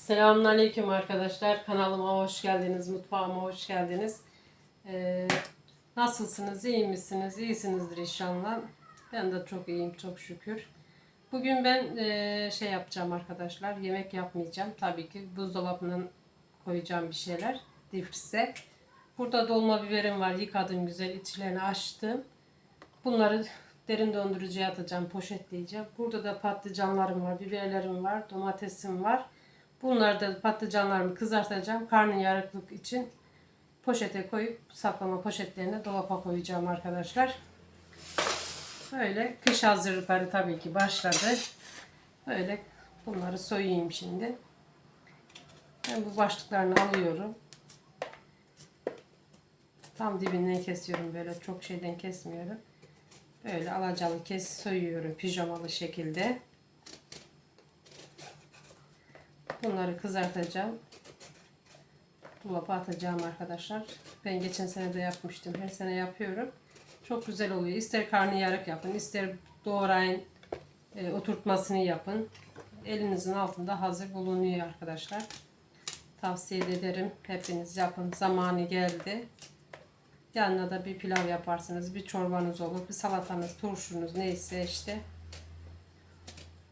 Selamünaleyküm arkadaşlar. Kanalıma hoş geldiniz. Mutfağıma hoş geldiniz. Ee, nasılsınız? iyi misiniz? İyisinizdir inşallah. Ben de çok iyiyim çok şükür. Bugün ben e, şey yapacağım arkadaşlar. Yemek yapmayacağım. Tabii ki buzdolabından koyacağım bir şeyler. Difrize. Burada dolma biberim var. Yıkadım güzel. içlerini açtım. Bunları derin dondurucuya atacağım. Poşetleyeceğim. Burada da patlıcanlarım var. Biberlerim var. Domatesim var. Bunları da patlıcanlarımı kızartacağım. Karnıyarıklık için poşete koyup saklama poşetlerine dolapa koyacağım arkadaşlar. Böyle kış hazırlıkları tabii ki başladı. Böyle bunları soyayım şimdi. Ben bu başlıklarını alıyorum. Tam dibinden kesiyorum böyle çok şeyden kesmiyorum. Böyle alacalı kes soyuyorum pijamalı şekilde. Bunları kızartacağım. Dolaba atacağım arkadaşlar. Ben geçen sene de yapmıştım. Her sene yapıyorum. Çok güzel oluyor. İster karnıyarık yapın, ister doğrayın, e, oturtmasını yapın. Elinizin altında hazır bulunuyor arkadaşlar. Tavsiye ederim. Hepiniz yapın. Zamanı geldi. Yanına da bir pilav yaparsınız. Bir çorbanız olur. Bir salatanız, turşunuz neyse işte.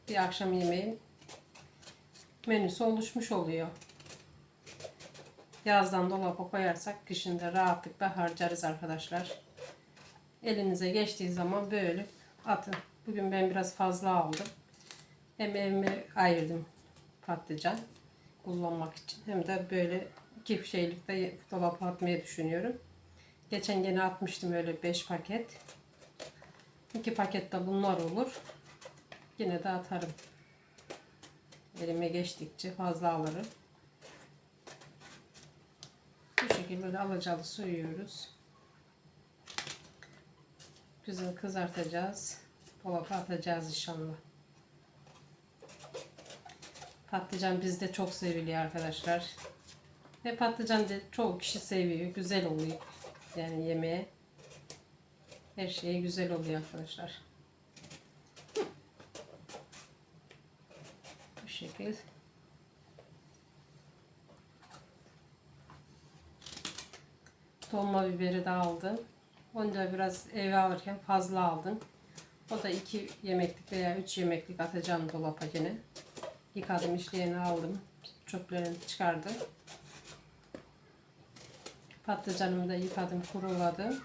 Bir akşam yemeği menüsü oluşmuş oluyor. Yazdan dolaba koyarsak kışında rahatlıkla harcarız arkadaşlar. Elinize geçtiği zaman böyle atın. Bugün ben biraz fazla aldım. Hem evime ayırdım patlıcan kullanmak için. Hem de böyle iki şeylikte dolaba atmayı düşünüyorum. Geçen gene atmıştım öyle 5 paket. 2 paket de bunlar olur. Yine de atarım. Elime geçtikçe fazla alırım. Bu şekilde böyle alacalı soyuyoruz. Güzel kızartacağız. Dolapa atacağız inşallah. Patlıcan bizde çok seviliyor arkadaşlar. Ve patlıcan da çoğu kişi seviyor. Güzel oluyor. Yani yemeğe. Her şey güzel oluyor arkadaşlar. Şekil. Dolma biberi de aldım. Onu da biraz eve alırken fazla aldım. O da 2 yemeklik veya 3 yemeklik atacağım dolapa yine. Yıkadım, işleyeni aldım. Çöplerini çıkardım. Patlıcanımı da yıkadım, kuruladım.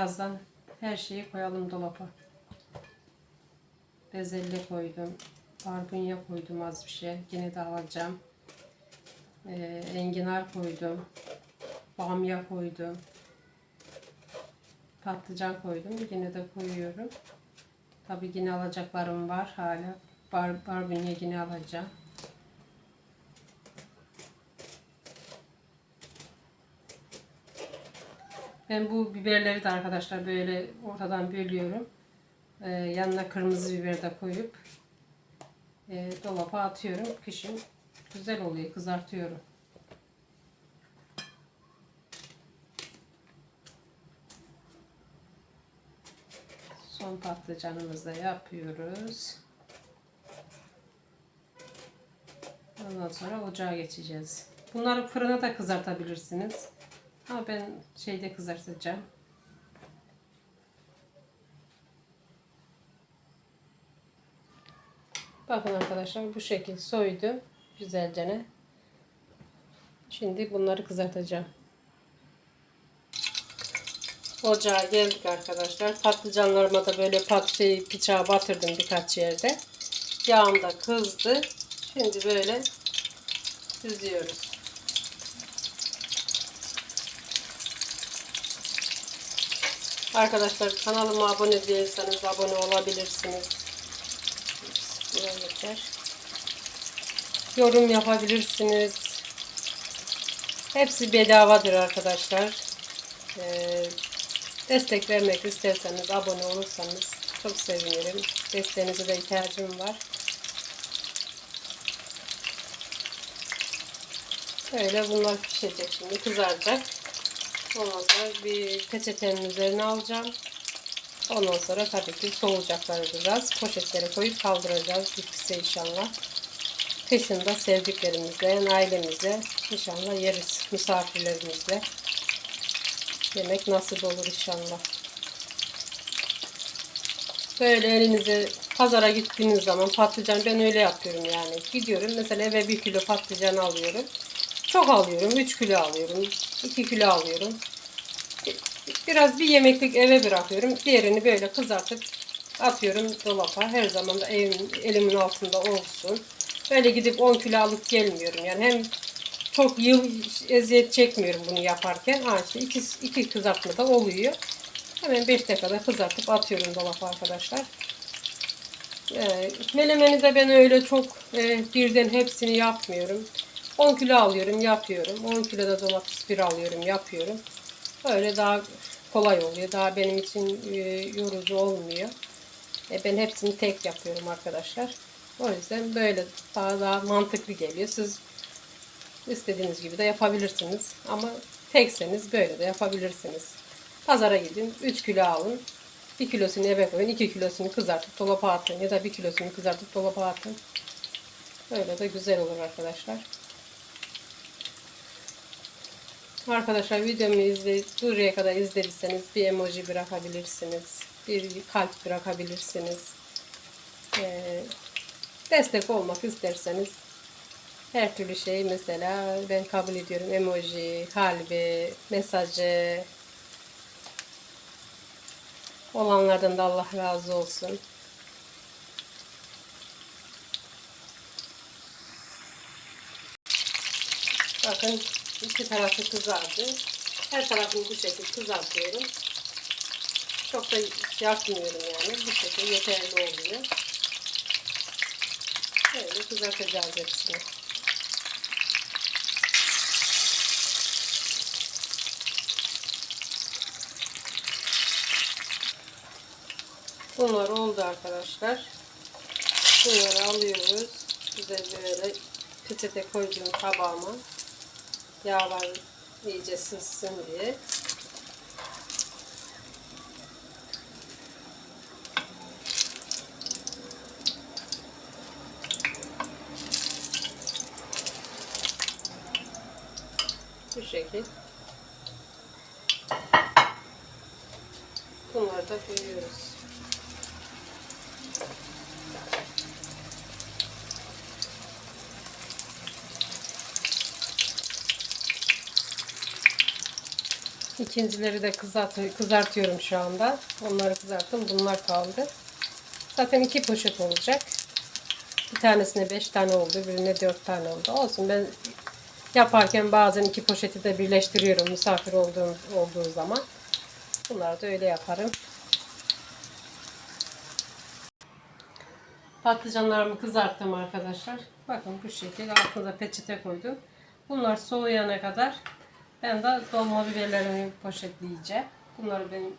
Yazdan her şeyi koyalım dolapa. Bezelye koydum. Barbunya koydum az bir şey. Yine de alacağım. Ee, enginar koydum. Bamya koydum. Patlıcan koydum. Yine de koyuyorum. Tabi yine alacaklarım var hala. Bar, barbunya yine alacağım. Ben bu biberleri de arkadaşlar böyle ortadan bölüyorum. Ee, yanına kırmızı biber de koyup e, dolaba atıyorum. Kışın güzel oluyor. Kızartıyorum. Son patlıcanımızı da yapıyoruz. Ondan sonra ocağa geçeceğiz. Bunları fırına da kızartabilirsiniz. Ama ben şeyde kızartacağım. Bakın arkadaşlar bu şekil soydum. Güzelce ne. Şimdi bunları kızartacağım. Ocağa geldik arkadaşlar. Patlıcanlarıma da böyle pat şey, batırdım birkaç yerde. Yağım da kızdı. Şimdi böyle süzüyoruz. Arkadaşlar kanalıma abone değilseniz abone olabilirsiniz. Yeter. Yorum yapabilirsiniz. Hepsi bedavadır arkadaşlar. Ee, destek vermek isterseniz abone olursanız çok sevinirim. Desteğinize de ihtiyacım var. Böyle bunlar pişecek şimdi kızaracak. Ondan sonra bir peçetenin üzerine alacağım. Ondan sonra tabii ki soğuyacaklar biraz. Poşetlere koyup kaldıracağız bitkisi inşallah. Kışın sevdiklerimizle, yani ailemizle inşallah yeriz misafirlerimizle. Yemek nasip olur inşallah. Böyle elinize pazara gittiğiniz zaman patlıcan ben öyle yapıyorum yani. Gidiyorum mesela eve bir kilo patlıcan alıyorum. Çok alıyorum. 3 kilo alıyorum. 2 kilo alıyorum. Biraz bir yemeklik eve bırakıyorum. Diğerini böyle kızartıp atıyorum dolapa. Her zaman da evim, elimin altında olsun. Böyle gidip 10 kilo alıp gelmiyorum. Yani hem çok yıl eziyet çekmiyorum bunu yaparken. Ha işte iki, iki kızartma da oluyor. Hemen 5 dakikada kızartıp atıyorum dolapa arkadaşlar. Ee, melemeni de ben öyle çok e, birden hepsini yapmıyorum. 10 kilo alıyorum yapıyorum. 10 kilo da domates bir alıyorum yapıyorum. Öyle daha kolay oluyor. Daha benim için e, yorucu olmuyor. E, ben hepsini tek yapıyorum arkadaşlar. O yüzden böyle daha daha mantıklı geliyor. Siz istediğiniz gibi de yapabilirsiniz. Ama tekseniz böyle de yapabilirsiniz. Pazara gidin 3 kilo alın. 1 kilosunu eve koyun. 2 kilosunu kızartıp dolaba atın. Ya da 1 kilosunu kızartıp dolaba atın. Böyle de güzel olur arkadaşlar. Arkadaşlar videomu izleyip buraya kadar izlediyseniz bir emoji bırakabilirsiniz. Bir kalp bırakabilirsiniz. Ee, destek olmak isterseniz her türlü şey mesela ben kabul ediyorum. Emoji, kalbi, mesajı olanlardan da Allah razı olsun. Bakın iki tarafı kızardı. Her tarafını bu şekilde kızartıyorum. Çok da yakmıyorum yani. Bu şekilde yeterli oluyor. Böyle kızartacağız hepsini. Bunlar oldu arkadaşlar. Bunları alıyoruz. Güzel böyle peçete koyduğum tabağıma yağlar iyice sızsın diye. Bu şekil. Bunları da koyuyoruz. İkincileri de kızart kızartıyorum şu anda. Onları kızarttım. Bunlar kaldı. Zaten iki poşet olacak. Bir tanesine beş tane oldu. Birine dört tane oldu. Olsun ben yaparken bazen iki poşeti de birleştiriyorum misafir olduğum, olduğu zaman. Bunları da öyle yaparım. Patlıcanlarımı kızarttım arkadaşlar. Bakın bu şekilde altına da peçete koydum. Bunlar soğuyana kadar ben de dolma biberlerimi poşetleyeceğim. Bunları benim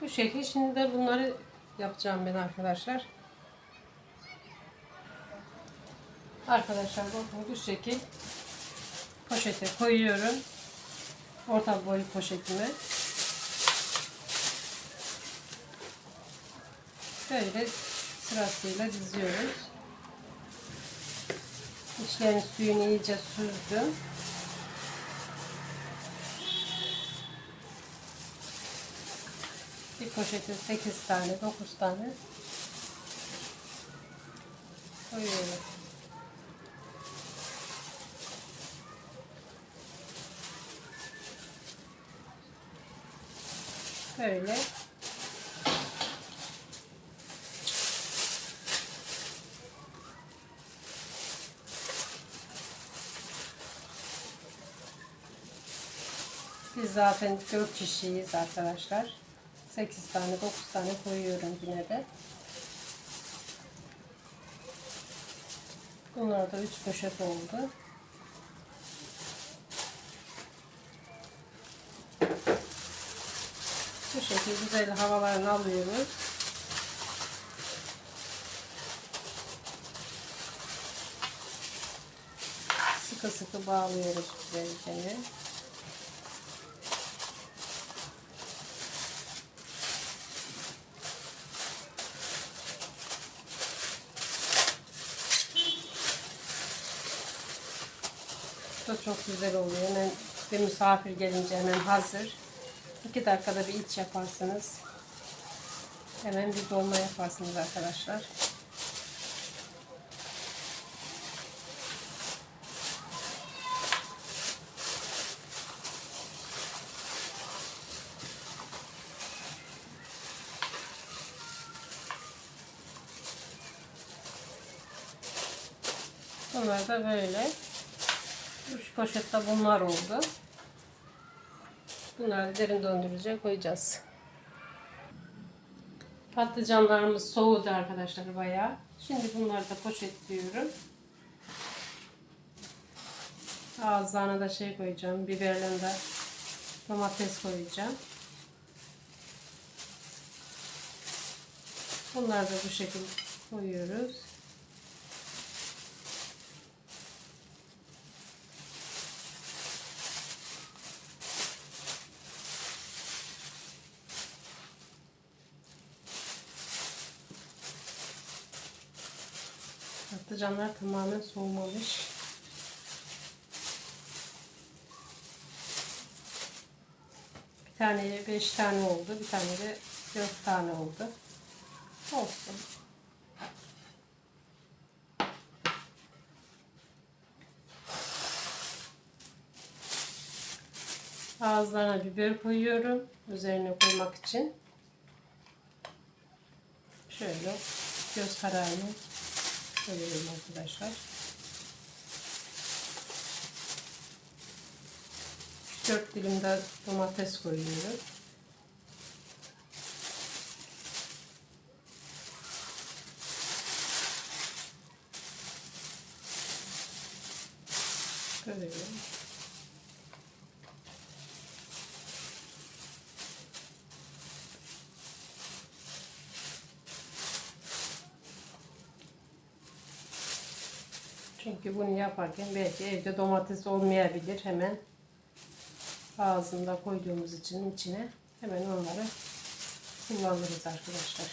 bu şekilde şimdi de bunları yapacağım ben arkadaşlar. Arkadaşlar bakın bu şekil poşete koyuyorum. Orta boy poşetime. Böyle sırasıyla diziyoruz. İçlerin suyunu iyice süzdüm. Bir poşete 8 tane, 9 tane koyuyorum. Böyle. Biz zaten 4 kişiyiz arkadaşlar. 8 tane 9 tane koyuyorum yine de. Bunlar da 3 poşet oldu. Bu şekilde güzel havalarını alıyoruz. Sıkı sıkı bağlıyoruz güzelce. Çok güzel oluyor. Hemen bir misafir gelince hemen hazır. İki dakikada bir iç yaparsınız. Hemen bir dolma yaparsınız arkadaşlar. Bunlar da böyle. Üç poşette bunlar oldu. Bunları derin dondurucuya koyacağız. Patlıcanlarımız soğudu arkadaşlar bayağı. Şimdi bunları da poşetliyorum. Ağızlarına da şey koyacağım. Biberle de domates koyacağım. Bunları da bu şekilde koyuyoruz. Patlıcanlar tamamen soğumamış. Bir tane beş tane oldu. Bir tane de dört tane oldu. Olsun. Ağızlarına biber koyuyorum. Üzerine koymak için. Şöyle göz kararını koyuyorum arkadaşlar. 4 dilim de domates koyuyorum. Koyuyorum. Çünkü bunu yaparken belki evde domates olmayabilir. Hemen ağzında koyduğumuz için içine hemen onları kullanırız arkadaşlar.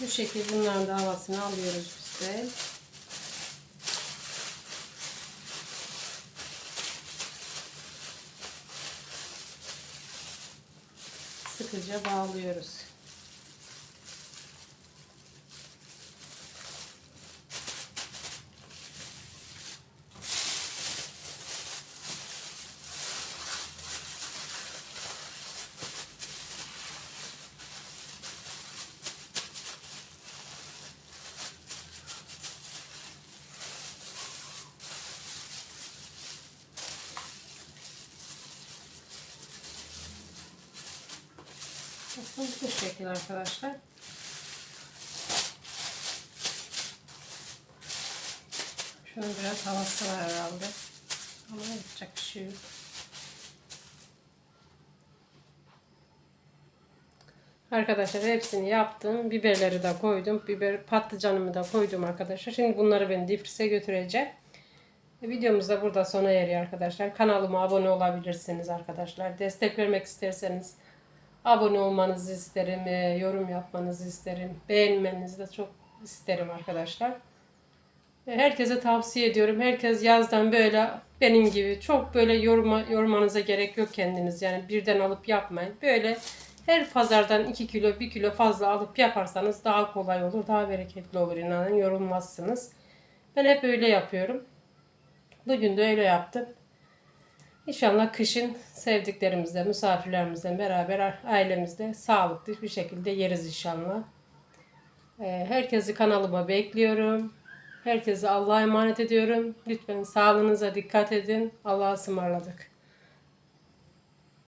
Bu şekilde bunların da havasını alıyoruz biz de. Sıkıca bağlıyoruz. Bu şekil arkadaşlar. Şunun biraz havası var herhalde. Ama yapacak bir şey yok. Arkadaşlar hepsini yaptım. Biberleri de koydum. Biber patlıcanımı da koydum arkadaşlar. Şimdi bunları ben difrise götüreceğim. Videomuz da burada sona eriyor arkadaşlar. Kanalıma abone olabilirsiniz arkadaşlar. Destek vermek isterseniz abone olmanızı isterim, e, yorum yapmanızı isterim, beğenmenizi de çok isterim arkadaşlar. E, herkese tavsiye ediyorum. Herkes yazdan böyle benim gibi çok böyle yoruma, yormanıza gerek yok kendiniz. Yani birden alıp yapmayın. Böyle her pazardan 2 kilo 1 kilo fazla alıp yaparsanız daha kolay olur. Daha bereketli olur inanın yorulmazsınız. Ben hep öyle yapıyorum. Bugün de öyle yaptım. İnşallah kışın sevdiklerimizle, misafirlerimizle beraber ailemizde sağlıklı bir şekilde yeriz inşallah. Ee, herkesi kanalıma bekliyorum. Herkese Allah'a emanet ediyorum. Lütfen sağlığınıza dikkat edin. Allah'a ısmarladık.